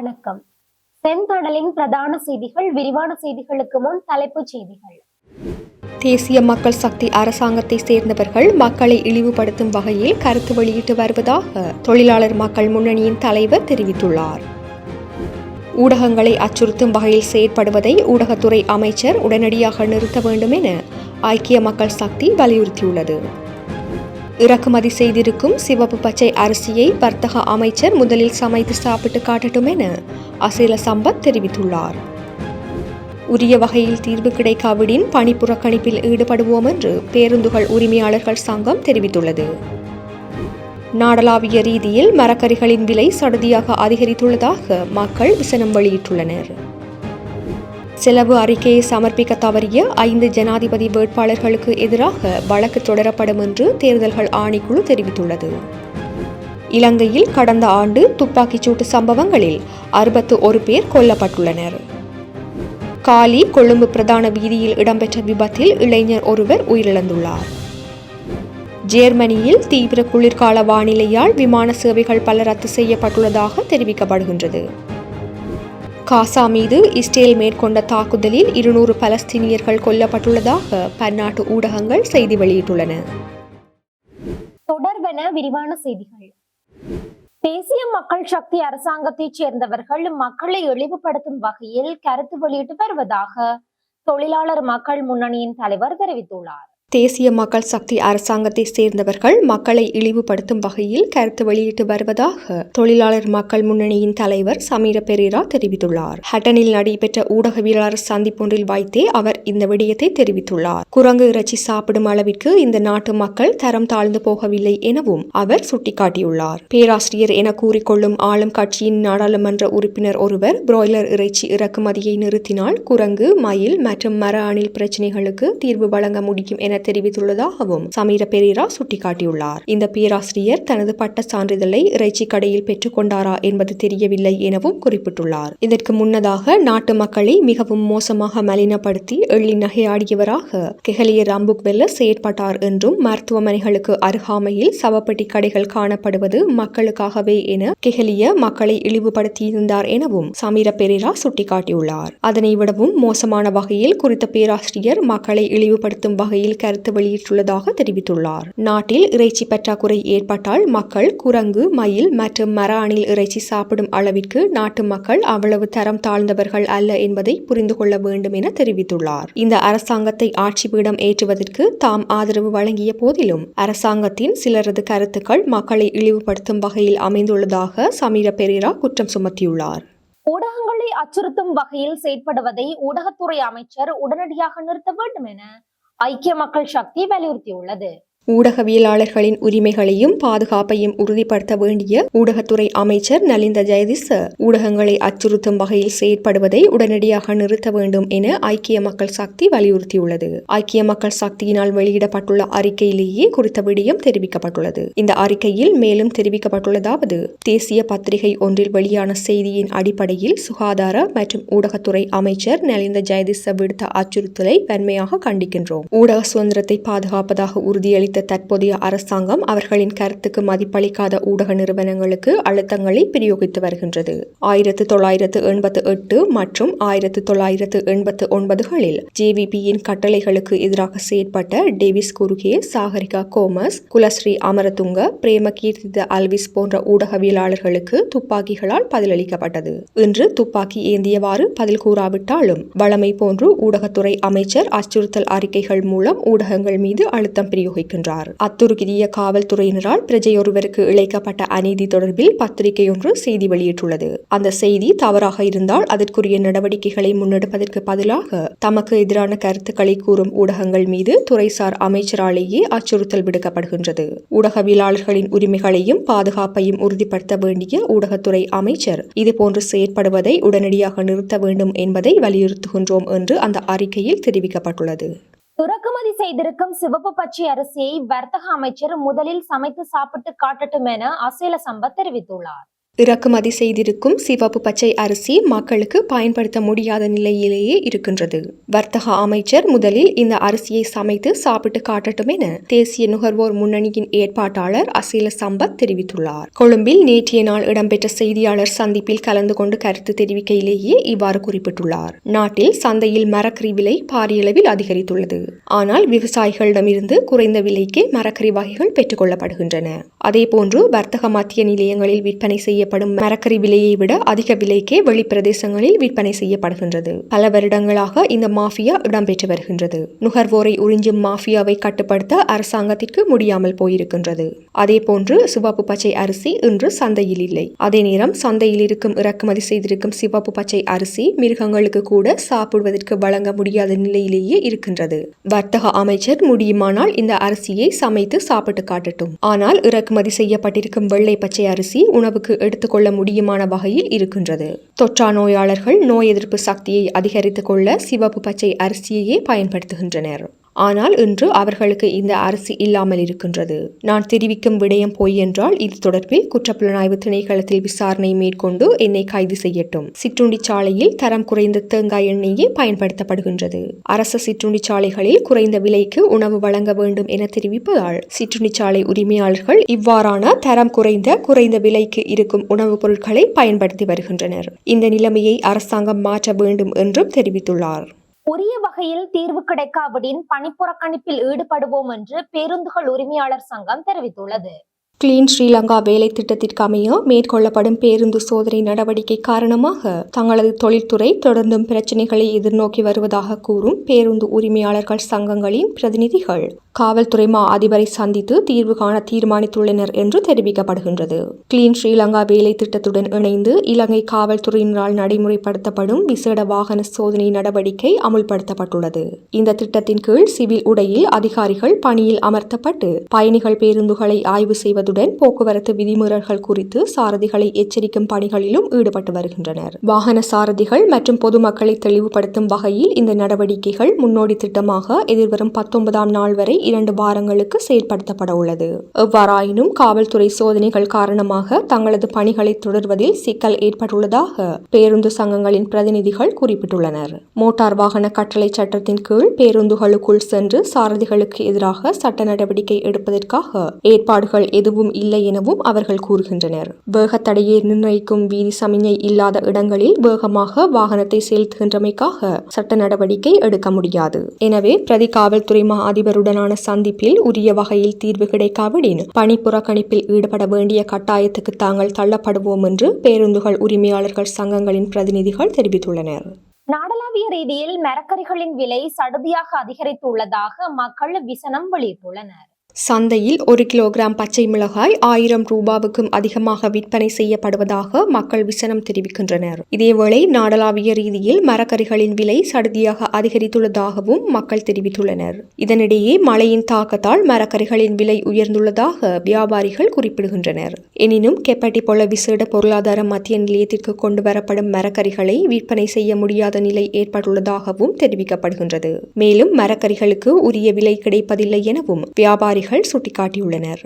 வணக்கம். செந்தடலின் பிரதான செய்திகள் விரிவான செய்திகளுக்கு முன் தலைப்புச் செய்திகள். தேசிய மக்கள் சக்தி அரசாங்கத்தை சேர்ந்தவர்கள் மக்களை இழிவுபடுத்தும் வகையில் கருத்து வெளியிட்டு வருவதாக தொழிலாளர் மக்கள் முன்னணியின் தலைவர் தெரிவித்துள்ளார். ஊடகங்களை அச்சுறுத்தும் வகையில் செயற்படுவதை ஊடகத்துறை அமைச்சர் உடனடியாக நிறுத்த வேண்டும் என ஐக்கிய மக்கள் சக்தி வலியுறுத்தியுள்ளது. இறக்குமதி செய்திருக்கும் சிவப்பு பச்சை அரிசியை வர்த்தக அமைச்சர் முதலில் சமைத்து சாப்பிட்டு காட்டட்டும் என அசேல சம்பத் தெரிவித்துள்ளார். உரிய வகையில் தீர்வு கிடைக்காவிடின் பணி புறக்கணிப்பில் ஈடுபடுவோம் என்று பேருந்துகள் உரிமையாளர்கள் சங்கம் தெரிவித்துள்ளது. நாடளாவிய ரீதியில் மரக்கறிகளின் விலை சடுதியாக அதிகரித்துள்ளதாக மக்கள் விசனம் வெளியிட்டுள்ளனர். செலவு அறிக்கையை சமர்ப்பிக்க தவறிய ஐந்து ஜனாதிபதி வேட்பாளர்களுக்கு எதிராக வழக்கு தொடரப்படும் என்று தேர்தல்கள் ஆணைக்குழு தெரிவித்துள்ளது. இலங்கையில் கடந்த ஆண்டு துப்பாக்கிச்சூட்டு சம்பவங்களில் அறுபத்து ஒரு பேர் கொல்லப்பட்டுள்ளனர். காலி கொழும்பு பிரதான வீதியில் இடம்பெற்ற விபத்தில் இளைஞர் ஒருவர் உயிரிழந்துள்ளார். ஜேர்மனியில் தீவிர குளிர்கால வானிலையால் விமான சேவைகள் பல ரத்து செய்யப்பட்டுள்ளதாக தெரிவிக்கப்படுகின்றது. காசா மீது இஸ்ரேல் மேற்கொண்ட தாக்குதலில் இருநூறு பலஸ்தீனியர்கள் கொல்லப்பட்டுள்ளதாக பன்னாட்டு ஊடகங்கள் செய்தி வெளியிட்டுள்ளன. தொடர்பென விரிவான செய்திகள். தேசிய மக்கள் சக்தி அரசாங்கத்தைச் சேர்ந்தவர்கள் மக்களை இழிவுபடுத்தும் வகையில் கருத்து வெளியிட்டு வருவதாக தொழிலாளர் மக்கள் முன்னணியின் தலைவர் தெரிவித்துள்ளார். தேசிய மக்கள் சக்தி அரசாங்கத்தை சேர்ந்தவர்கள் மக்களை இழிவுபடுத்தும் வகையில் கருத்து வெளியிட்டு வருவதாக தொழிலாளர் மக்கள் முன்னணியின் தலைவர் சமீர பெரேரா தெரிவித்துள்ளார். ஹட்டனில் நடைபெற்ற ஊடகவியலாளர் சந்திப்பொன்றில் வைத்தே அவர் இந்த விடயத்தை தெரிவித்துள்ளார். குரங்கு இறைச்சி சாப்பிடும் அளவிற்கு இந்த நாட்டு மக்கள் தரம் தாழ்ந்து போகவில்லை எனவும் அவர் சுட்டிக்காட்டியுள்ளார். பேராசிரியர் என கூறிக்கொள்ளும் ஆளும் கட்சியின் நாடாளுமன்ற உறுப்பினர் ஒருவர் பிராய்லர் இறைச்சி இறக்குமதியை நிறுத்தினால் குரங்கு மயில் மற்றும் மர அணில் பிரச்சினைகளுக்கு தீர்வு வழங்க முடியும் என தெரிவித்துள்ளதாகவும் சமீர பெரீரா சுட்டிக்காட்டியுள்ளார். இந்த பேராசிரியர் தனது பட்ட சான்றிதழை இறைச்சி கடையில் பெற்றுக் கொண்டாரா என்பது தெரியவில்லை எனவும் குறிப்பிட்டுள்ளார். இதற்கு முன்னதாக நாட்டு மக்களை மிகவும் மோசமாக மலினப்படுத்தி எள்ளி நகையாடியவராக கெஹலிய ராம்புக்வெல்ல செயற்பட்டார் என்றும் மருத்துவமனைகளுக்கு அருகாமையில் சவப்பெட்டி கடைகள் காணப்படுவது மக்களுக்காகவே என கெஹலிய மக்களை இழிவுபடுத்தியிருந்தார் எனவும் சமீர பெரேரா சுட்டிக்காட்டியுள்ளார். அதனை விடவும் மோசமான வகையில் குறித்த பேராசிரியர் மக்களை இழிவுபடுத்தும் வகையில் கருத்து வெளியிட்டுள்ளதாக தெரிவித்துள்ளார். நாட்டில் இறைச்சி பற்றாக்குறை ஏற்பட்டால் மக்கள் குரங்கு மயில் மற்றும் மர அணில் இறைச்சி சாப்பிடும் அளவிற்கு நாட்டு மக்கள் அவ்வளவு தரம் தாழ்ந்தவர்கள் அல்ல என்பதை புரிந்து கொள்ள வேண்டும் என தெரிவித்துள்ளார். இந்த அரசாங்கத்தை ஆட்சி பீடம் ஏற்றுவதற்கு தாம் ஆதரவு வழங்கிய போதிலும் அரசாங்கத்தின் சிலரது கருத்துக்கள் மக்களை இழிவுபடுத்தும் வகையில் அமைந்துள்ளதாக சமீர பெரேரா குற்றம் சுமத்தியுள்ளார். ஊடகங்களை அச்சுறுத்தும் வகையில் செயற்படுவதை ஊடகத்துறை அமைச்சர் உடனடியாக நிறுத்த வேண்டும் என ஐக்கிய மக்கள் சக்தி வலியுறுத்தியுள்ளது. ஊடகவியலாளர்களின் உரிமைகளையும் பாதுகாப்பையும் உறுதிப்படுத்த வேண்டிய ஊடகத்துறை அமைச்சர் நலிந்த ஜெயதிச ஊடகங்களை அச்சுறுத்தும் வகையில் செயற்படுவதை உடனடியாக நிறுத்த வேண்டும் என ஐக்கிய மக்கள் சக்தி வலியுறுத்தியுள்ளது. ஐக்கிய மக்கள் சக்தியினால் வெளியிடப்பட்டுள்ள அறிக்கையிலேயே குறித்த விடயம் தெரிவிக்கப்பட்டுள்ளது. இந்த அறிக்கையில் மேலும் தெரிவிக்கப்பட்டுள்ளதாவது தேசிய பத்திரிகை ஒன்றில் வெளியான செய்தியின் அடிப்படையில் சுகாதார மற்றும் ஊடகத்துறை அமைச்சர் நலிந்த ஜெயதிச விடுத்த அச்சுறுத்தலை வன்மையாக கண்டிக்கின்றோம். ஊடக சுதந்திரத்தை பாதுகாப்பதாக உறுதியளித்த தற்போதைய அரசாங்கம் அவர்களின் கருத்துக்கு மதிப்பளிக்காத ஊடக நிறுவனங்களுக்கு அழுத்தங்களை பிரயோகித்து வருகின்றது. ஆயிரத்து தொள்ளாயிரத்து எண்பத்து எட்டு மற்றும் ஆயிரத்து தொள்ளாயிரத்து எண்பத்து ஒன்பதுகளில் ஜேவிபியின் கட்டளைகளுக்கு எதிராக செயற்பட்ட டேவிஸ் குருகே சாகரிகா கோமஸ் குலஸ்ரீ அமரதுங்க பிரேம கீர்த்தித அல்விஸ் போன்ற ஊடகவியலாளர்களுக்கு துப்பாக்கிகளால் பதிலளிக்கப்பட்டது. இன்று துப்பாக்கி ஏந்தியவாறு பதில் கூறாவிட்டாலும் வளமை போன்று ஊடகத்துறை அமைச்சர் அச்சுறுத்தல் அறிக்கைகள் மூலம் ஊடகங்கள் மீது அழுத்தம் பிரயோகிக்கின்றார் அத்துருக்கிய காவல்துறையினரால் பிரஜையொருவருக்கு இழைக்கப்பட்ட அநீதி தொடர்பில் பத்திரிகை ஒன்று செய்தி வெளியிட்டுள்ளது. அந்த செய்தி தவறாக இருந்தால் அதற்குரிய நடவடிக்கைகளை முன்னெடுப்பதற்கு பதிலாக தமக்கு எதிரான கருத்துக்களை கூறும் ஊடகங்கள் மீது துறைசார் அமைச்சராலேயே அச்சுறுத்தல் விடுக்கப்படுகின்றது. ஊடகவியலாளர்களின் உரிமைகளையும் பாதுகாப்பையும் உறுதிப்படுத்த வேண்டிய ஊடகத்துறை அமைச்சர் இதுபோன்று செயற்படுவதை உடனடியாக நிறுத்த வேண்டும் என்பதை வலியுறுத்துகின்றோம் என்று அந்த அறிக்கையில் தெரிவிக்கப்பட்டுள்ளது. இறக்குமதி செய்திருக்கும் சிவப்பு பச்சை அரிசியை வர்த்தக அமைச்சர் முதலில் சமைத்து சாப்பிட்டு காட்டட்டும் என அசேல சம்பத் தெரிவித்துள்ளார். இறக்குமதி செய்திருக்கும் சிவப்பு பச்சை அரிசி மக்களுக்கு பயன்படுத்த முடியாத நிலையிலேயே இருக்கின்றது. வர்த்தக அமைச்சர் முதலில் இந்த அரிசியை சமைத்து சாப்பிட்டு காட்டட்டும் என தேசிய நுகர்வோர் முன்னணியின் ஏற்பாட்டாளர் அசீல சம்பத் தெரிவித்துள்ளார். கொழும்பில் நேற்றைய நாள் இடம்பெற்ற செய்தியாளர் சந்திப்பில் கலந்து கொண்டு கருத்து தெரிவிக்கையிலேயே இவ்வாறு குறிப்பிட்டுள்ளார். நாட்டில் சந்தையில் மரக்கறி விலை பாரியளவில் அதிகரித்துள்ளது. ஆனால் விவசாயிகளிடமிருந்து குறைந்த விலைக்கே மரக்கறி வகைகள் பெற்றுக்கொள்ளப்படுகின்றன அதேபோன்று வர்த்தக மத்திய நிலையங்களில் விற்பனை செய்ய செய்யப்படும் மரக்கறி விலையை விட அதிக விலைக்கே வெளிப்பிரதேசங்களில் விற்பனை செய்யப்படுகின்றது. பல வருடங்களாக இந்த மாஃபியா இடம்பெற்று வருகின்றது. நுகர்வோரை உறிஞ்சும் மாஃபியாவை கட்டுப்படுத்த அரசாங்கத்திற்கு முடியாமல் போயிருக்கின்றது. அதேபோன்று சிவப்பு பச்சை அரிசி இன்று சந்தையில் இல்லை. அதே நேரம் சந்தையில் இருக்கும் இறக்குமதி செய்திருக்கும் சிவப்பு பச்சை அரிசி மிருகங்களுக்கு கூட சாப்பிடுவதற்கு வழங்க முடியாத நிலையிலேயே இருக்கின்றது. வர்த்தக அமைச்சர் முடியுமானால் இந்த அரிசியை சமைத்து சாப்பிட்டு காட்டட்டும். ஆனால் இறக்குமதி செய்யப்பட்டிருக்கும் வெள்ளை பச்சை அரிசி உணவுக்கு எடுத்துக்கொள்ள முடியுமான வகையில் இருக்கின்றது. தொற்றா நோயாளர்கள் நோய் எதிர்ப்பு சக்தியை அதிகரித்துக் கொள்ள சிவப்பு பச்சை அரிசியையே பயன்படுத்துகின்றனர். ஆனால் இன்று அவர்களுக்கு இந்த அரசு இல்லாமல் இருக்கின்றது. நான் தெரிவிக்கும் விடயம் பொய் என்றால் இது தொடர்பில் குற்றப்புலனாய்வு திணைக்களத்தில் விசாரணை மேற்கொண்டு என்னை கைது செய்யட்டும். சிற்றுண்டி சாலையில் தரம் குறைந்த தேங்காய் எண்ணெயே பயன்படுத்தப்படுகின்றது. அரச சிற்றுண்டி சாலைகளில் குறைந்த விலைக்கு உணவு வழங்க வேண்டும் என தெரிவிப்பதால் சிற்றுண்டி சாலை உரிமையாளர்கள் இவ்வாறான தரம் குறைந்த குறைந்த விலைக்கு இருக்கும் உணவுப் பொருட்களை பயன்படுத்தி வருகின்றனர். இந்த நிலைமையை அரசாங்கம் மாற்ற வேண்டும் என்றும் தெரிவித்துள்ளார். உரிய வகையில் தீர்வு கிடைக்காவிடின் பணிப்புறக்கணிப்பில் ஈடுபடுவோம் என்று பேருந்துகள் உரிமையாளர் சங்கம் தெரிவித்துள்ளது. கிளீன் ஸ்ரீலங்கா வேலை திட்டத்திற்கு அமைய மேற்கொள்ளப்படும் பேருந்து சோதனை நடவடிக்கை காரணமாக தங்களது தொழில்துறை தொடர்ந்தும் பிரச்சினைகளை எதிர்நோக்கி வருவதாக கூறும் பேருந்து உரிமையாளர்கள் சங்கங்களின் பிரதிநிதிகள். காவல்துறை மா அதிபரை சந்தித்து தீர்வு காண தீர்மானித்துள்ளனர் என்று தெரிவிக்கப்படுகின்றது. கிளீன் ஸ்ரீலங்கா வேலை திட்டத்துடன் இணைந்து இலங்கை காவல்துறையினரால் நடைமுறைப்படுத்தப்படும் விசேட வாகன சோதனை நடவடிக்கை அமுல்படுத்தப்பட்டுள்ளது. இந்த திட்டத்தின் கீழ் சிவில் உடையில் அதிகாரிகள் பணியில் அமர்த்தப்பட்டு பயணிகள் பேருந்துகளை ஆய்வு செய்வது வருவதுடன் போக்குவரத்து விதிமுறைகள் குறித்து சாரதிகளை எச்சரிக்கும் பணிகளிலும் ஈடுபட்டு வருகின்றனர். வாகன சாரதிகள் மற்றும் பொதுமக்களை தெளிவுபடுத்தும் வகையில் இந்த நடவடிக்கைகள் முன்னோடி திட்டமாக எதிர்வரும் பத்தொன்பதாம் நாள் வரை இரண்டு வாரங்களுக்கு செயல்படுத்தப்பட உள்ளது. எவ்வாறாயினும் காவல்துறை சோதனைகள் காரணமாக தங்களது பணிகளை தொடர்வதில் சிக்கல் ஏற்பட்டுள்ளதாக பேருந்து சங்கங்களின் பிரதிநிதிகள் குறிப்பிட்டுள்ளனர். மோட்டார் வாகன கட்டளை சட்டத்தின் கீழ் பேருந்துகளுக்குள் சென்று சாரதிகளுக்கு எதிராக சட்ட நடவடிக்கை எடுப்பதற்காக ஏற்பாடுகள் எதுவும் இல்லை எனவும் அவர்கள் கூறுகின்றனர். வேகத்தடையை நிர்ணயிக்கும் வீதி சமிஞை இல்லாத இடங்களில் வேகமாக வாகனத்தை செலுத்துகின்றமைக்காக சட்ட நடவடிக்கை எடுக்க முடியாது. எனவே பிரதி காவல்துறை மா அதிபருடனான சந்திப்பில் உரிய வகையில் தீர்வு கிடைக்காவிடின் பணி புறக்கணிப்பில் ஈடுபட வேண்டிய கட்டாயத்துக்கு தாங்கள் தள்ளப்படுவோம் என்று பேருந்துகள் உரிமையாளர்கள் சங்கங்களின் பிரதிநிதிகள் தெரிவித்துள்ளனர். நாடளாவிய ரீதியில் மரக்கறிகளின் விலை சடுதியாக அதிகரித்துள்ளதாக மக்கள் விசனம் வெளியிட்டுள்ளனர். சந்தையில் ஒரு கிலோகிராம் பச்சை மிளகாய் ஆயிரம் ரூபாவுக்கும் அதிகமாக விற்பனை செய்யப்படுவதாக மக்கள் விசனம் தெரிவிக்கின்றனர். இதேவேளை நாடளாவிய ரீதியில் மரக்கறிகளின் விலை சடுதியாக அதிகரித்துள்ளதாகவும் மக்கள் தெரிவித்துள்ளனர். இதனிடையே மழையின் தாக்கத்தால் மரக்கறிகளின் விலை உயர்ந்துள்ளதாக வியாபாரிகள் குறிப்பிடுகின்றனர். எனினும் கெப்பட்டி போல விசேட பொருளாதார மத்திய நிலையத்திற்கு கொண்டு வரப்படும் மரக்கறிகளை விற்பனை செய்ய முடியாத நிலை ஏற்பட்டுள்ளதாகவும் தெரிவிக்கப்படுகின்றது. மேலும் மரக்கறிகளுக்கு உரிய விலை கிடைப்பதில்லை எனவும் வியாபாரிகள் சுட்டிக்காட்டியுள்ளனர்.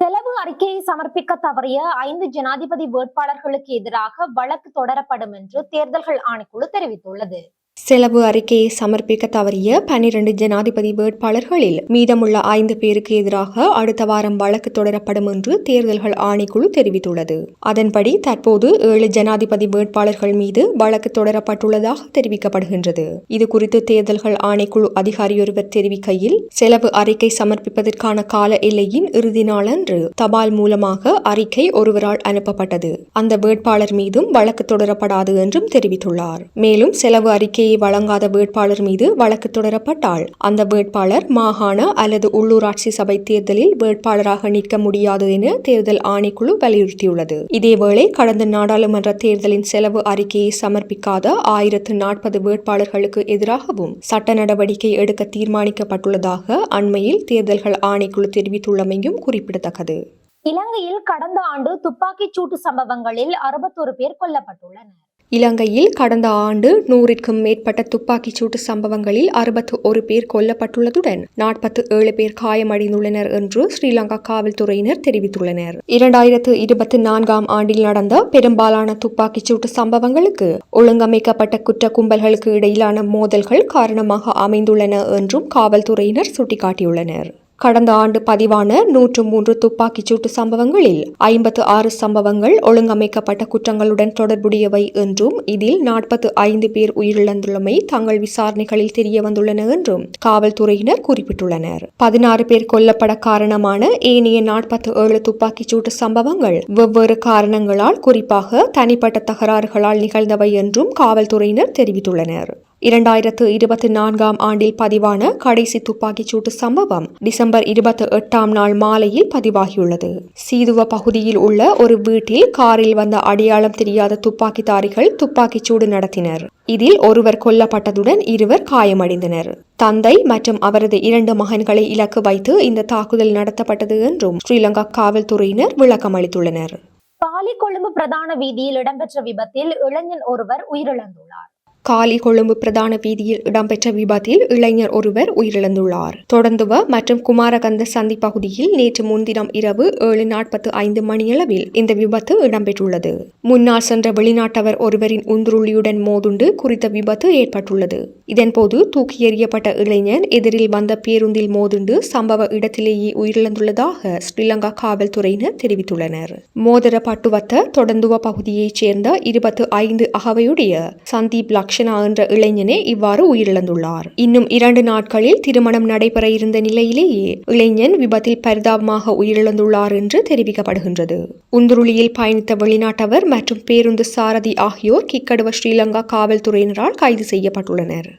செலவு அறிக்கையை சமர்ப்பிக்க தவறிய ஐந்து ஜனாதிபதி வேட்பாளர்களுக்கு எதிராக வழக்கு தொடரப்படும் என்று தேர்தல்கள் ஆணைக்குழு தெரிவித்துள்ளது. செலவு அறிக்கையை சமர்ப்பிக்க தவறிய பன்னிரண்டு ஜனாதிபதி வேட்பாளர்களில் மீதமுள்ள ஐந்து பேருக்கு எதிராக அடுத்த வாரம் வழக்கு தொடரப்படும் என்று தேர்தல்கள் ஆணைக்குழு தெரிவித்துள்ளது. அதன்படி தற்போது ஏழு ஜனாதிபதி வேட்பாளர்கள் மீது வழக்கு தொடரப்பட்டுள்ளதாக தெரிவிக்கப்படுகின்றது. இது குறித்து தேர்தல்கள் ஆணைக்குழு அதிகாரியொருவர் தெரிவிக்கையில் செலவு அறிக்கை சமர்ப்பிப்பதற்கான கால எல்லையின் இறுதி நாளன்று தபால் மூலமாக அறிக்கை ஒருவரால் அனுப்பப்பட்டது. அந்த வேட்பாளர் மீதும் வழக்கு தொடரப்படாது என்றும் தெரிவித்துள்ளார். மேலும் செலவு அறிக்கையை வழங்காத வேட்பாளர் மீது வழக்கு தொடரப்பட்டால் அந்த வேட்பாளர் மாகாண அல்லது உள்ளூராட்சி சபை தேர்தலில் வேட்பாளராக நிற்க முடியாது என தேர்தல் ஆணைக்குழு வலியுறுத்தியுள்ளது. இதேவேளை கடந்த நாடாளுமன்ற தேர்தலின் செலவு அறிக்கையை சமர்ப்பிக்காத ஆயிரத்து நாற்பது வேட்பாளர்களுக்கு எதிராகவும் சட்ட நடவடிக்கை எடுக்க தீர்மானிக்கப்பட்டுள்ளதாக அண்மையில் தேர்தல்கள் ஆணைக்குழு தெரிவித்துள்ளமையும் குறிப்பிடத்தக்கது. இலங்கையில் கடந்த ஆண்டு துப்பாக்கிச் சூட்டு சம்பவங்களில் அறுபத்தோரு பேர் கொல்லப்பட்டுள்ளனர். இலங்கையில் கடந்த ஆண்டு நூறிற்கும் மேற்பட்ட துப்பாக்கிச் சூட்டு சம்பவங்களில் அறுபத்து ஒரு பேர் கொல்லப்பட்டுள்ளதுடன் நாற்பத்து ஏழு பேர் காயமடைந்துள்ளனர் என்று ஸ்ரீலங்கா காவல்துறையினர் தெரிவித்துள்ளனர். இரண்டாயிரத்து இருபத்தி நான்காம் ஆண்டில் நடந்த பெரும்பாலான துப்பாக்கிச் சூட்டு சம்பவங்களுக்கு ஒழுங்கமைக்கப்பட்ட குற்ற கும்பல்களுக்கு இடையிலான மோதல்கள் காரணமாக அமைந்துள்ளன என்றும் காவல்துறையினர் சுட்டிக்காட்டியுள்ளனர். கடந்த ஆண்டு பதிவான நூற்று மூன்று துப்பாக்கிச் சூட்டு சம்பவங்களில் ஐம்பத்து ஆறு சம்பவங்கள் ஒழுங்கமைக்கப்பட்ட குற்றங்களுடன் தொடர்புடையவை என்றும் இதில் நாற்பத்து ஐந்து பேர் உயிரிழந்துள்ளமை தங்கள் விசாரணைகளில் தெரிய வந்துள்ளன என்றும் காவல்துறையினர் குறிப்பிட்டுள்ளனர். பதினாறு பேர் கொல்லப்பட காரணமான ஏனைய நாற்பத்து ஏழு துப்பாக்கிச் சூட்டு சம்பவங்கள் வெவ்வேறு காரணங்களால் குறிப்பாக தனிப்பட்ட தகராறுகளால் நிகழ்ந்தவை என்றும் காவல்துறையினர் தெரிவித்துள்ளனர். இரண்டாயிரத்து இருபத்தி நான்காம் ஆண்டில் பதிவான கடைசி துப்பாக்கிச் சூட்டு சம்பவம் டிசம்பர் இருபத்தி எட்டாம் நாள் மாலையில் பதிவாகியுள்ளது. சீதுவ பகுதியில் உள்ள ஒரு வீட்டில் காரில் வந்த அடையாளம் தெரியாத துப்பாக்கிதாரிகள் துப்பாக்கிச் சூடு நடத்தினர். இதில் ஒருவர் கொல்லப்பட்டதுடன் இருவர் காயமடைந்தனர். தந்தை மற்றும் அவரது இரண்டு மகன்களை இலக்கு வைத்து இந்த தாக்குதல் நடத்தப்பட்டது என்றும் ஸ்ரீலங்கா காவல்துறையினர் விளக்கம் அளித்துள்ளனர். காலி கொழும்பு பிரதான வீதியில் இடம்பெற்ற விபத்தில் இளைஞன் ஒருவர் உயிரிழந்துள்ளார். காலி கொழும்பு பிரதான வீதியில் இடம்பெற்ற விபத்தில் இளைஞர் ஒருவர் உயிரிழந்துள்ளார். தொடர்ந்துவ மற்றும் குமாரகந்த சந்தி பகுதியில் நேற்று முன்தினம் இரவு ஏழு நாற்பத்து ஐந்து மணியளவில் இந்த விபத்து இடம்பெற்றுள்ளது. முன்னால் சென்ற வெளிநாட்டவர் ஒருவரின் உந்துருளியுடன் மோதுண்டு குறித்த விபத்து ஏற்பட்டுள்ளது. இதன்போது தூக்கி எறியப்பட்ட இளைஞர் எதிரில் வந்த பேருந்தில் மோதுண்டு சம்பவ இடத்திலேயே உயிரிழந்துள்ளதாக ஸ்ரீலங்கா காவல்துறையினர் தெரிவித்துள்ளனர். மோதர பட்டுவத்த தொடர்ந்துவ பகுதியைச் சேர்ந்த இருபத்து ஐந்து அகவையுடைய சந்தீப் லக்ஷனா என்ற இளைஞனே இவ்வாறு உயிரிழந்துள்ளார். இன்னும் இரண்டு நாட்களில் திருமணம் நடைபெற இருந்த நிலையிலேயே இளைஞன் விபத்தில் பரிதாபமாக உயிரிழந்துள்ளார் என்று தெரிவிக்கப்படுகின்றது. உந்துருளியில் பயணித்த வெளிநாட்டவர் மற்றும் பேருந்து சாரதி ஆகியோர் கிக்கடுவ ஸ்ரீலங்கா காவல்துறையினரால் கைது செய்யப்பட்டுள்ளனர்.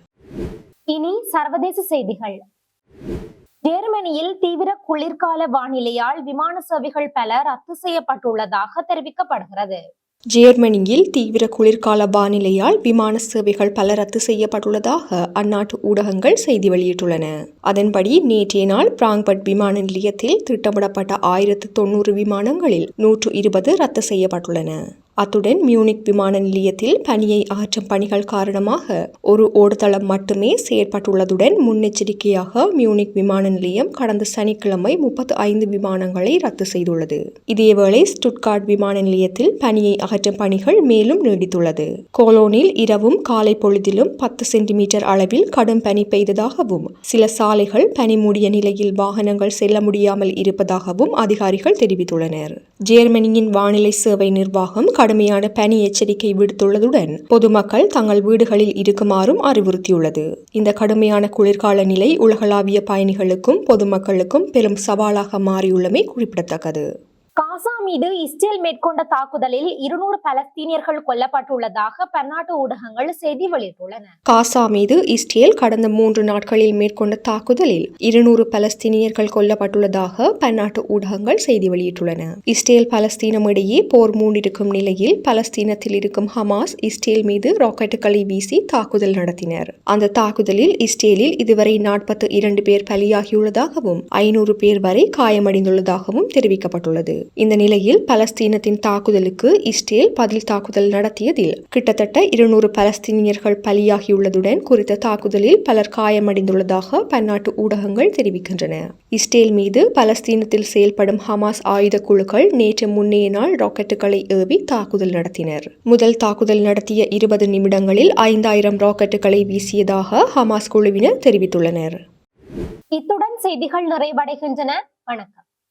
இனி சர்வதேச செய்திகள். ஜெர்மனியில் தீவிர குளிர்கால வானிலையால் விமான சேவைகள் பல ரத்து செய்யப்பட்டுள்ளதாக தெரிவிக்கப்படுகிறது. ஜேர்மனியில் தீவிர குளிர்கால வானிலையால் விமான சேவைகள் பல ரத்து செய்யப்பட்டுள்ளதாக அந்நாட்டு ஊடகங்கள் செய்தி வெளியிட்டுள்ளன. அதன்படி நேற்றைய நாள் பிராங்பட் விமான நிலையத்தில் திட்டமிடப்பட்ட ஆயிரத்து தொன்னூறு விமானங்களில் நூற்று இருபது ரத்து செய்யப்பட்டுள்ளன. அத்துடன் மியூனிக் விமான நிலையத்தில் பனியை அகற்றும் பணிகள் காரணமாக ஒரு ஓடுதளம் மட்டுமே செயற்பட்டுள்ளதுடன் முன்னெச்சரிக்கையாக மியூனிக் விமான நிலையம் கடந்த சனிக்கிழமை முப்பத்து ஐந்து விமானங்களை ரத்து செய்துள்ளது. இதேவேளை ஸ்டுட்கார்ட் விமான நிலையத்தில் பனியை அகற்றும் பணிகள் மேலும் நீடித்துள்ளது. கோலோனில் இரவும் காலை பொழுதிலும் பத்து சென்டிமீட்டர் அளவில் கடும் பனி பெய்ததாகவும் சில சாலைகள் பனி மூடிய நிலையில் வாகனங்கள் செல்ல முடியாமல் இருப்பதாகவும் அதிகாரிகள் தெரிவித்துள்ளனர். ஜேர்மனியின் வானிலை சேவை நிர்வாகம் கடுமையான பனி எச்சரிக்கை விடுத்துள்ளதுடன் பொதுமக்கள் தங்கள் வீடுகளில் இருக்குமாறும் அறிவுறுத்தியுள்ளது. இந்த கடுமையான குளிர்கால நிலை உலகளாவிய பயணிகளுக்கும் பொதுமக்களுக்கும் பெரும் சவாலாக மாறியுள்ளமை குறிப்பிடத்தக்கது. காசா மீது இஸ்ரேல் மேற்கொண்ட தாக்குதலில் இருநூறு பலஸ்தீனியர்கள் கொல்லப்பட்டுள்ளதாக பன்னாட்டு ஊடகங்கள் செய்தி வெளியிட்டுள்ளன. காசா மீது இஸ்ரேல் கடந்த மூன்று நாட்களில் மேற்கொண்ட தாக்குதலில் இருநூறு பலஸ்தீனியர்கள் கொல்லப்பட்டுள்ளதாக பன்னாட்டு ஊடகங்கள் செய்தி வெளியிட்டுள்ளன. இஸ்ரேல் பலஸ்தீனம் இடையே போர் மூண்டிருக்கும் நிலையில் பலஸ்தீனத்தில் இருக்கும் ஹமாஸ் இஸ்ரேல் மீது ராக்கெட்டுகளை வீசி தாக்குதல் நடத்தினர். அந்த தாக்குதலில் இஸ்ரேலில் இதுவரை நாற்பத்து இரண்டு பேர் பலியாகியுள்ளதாகவும் ஐநூறு பேர் வரை காயமடைந்துள்ளதாகவும் தெரிவிக்கப்பட்டுள்ளது. இந்த நிலையில் பலஸ்தீனத்தின் தாக்குதலுக்கு இஸ்ரேல் பதில் தாக்குதல் நடத்தியதில் கிட்டத்தட்ட இருநூறு பலஸ்தீனியர்கள் பலியாகியுள்ளதுடன் குறித்த தாக்குதலில் பலர் காயமடைந்துள்ளதாக பன்னாட்டு ஊடகங்கள் தெரிவிக்கின்றன. இஸ்ரேல் மீது பலஸ்தீனத்தில் செயல்படும் ஹமாஸ் ஆயுத குழுக்கள் நேற்று முன்னைய நாள் ராக்கெட்டுகளை ஏவி தாக்குதல் நடத்தினர். முதல் தாக்குதல் நடத்திய இருபது நிமிடங்களில் ஐந்தாயிரம் ராக்கெட்டுகளை வீசியதாக ஹமாஸ் குழுவினர் தெரிவித்துள்ளனர். இத்துடன் செய்திகள் நிறைவடைகின்றன. வணக்கம்.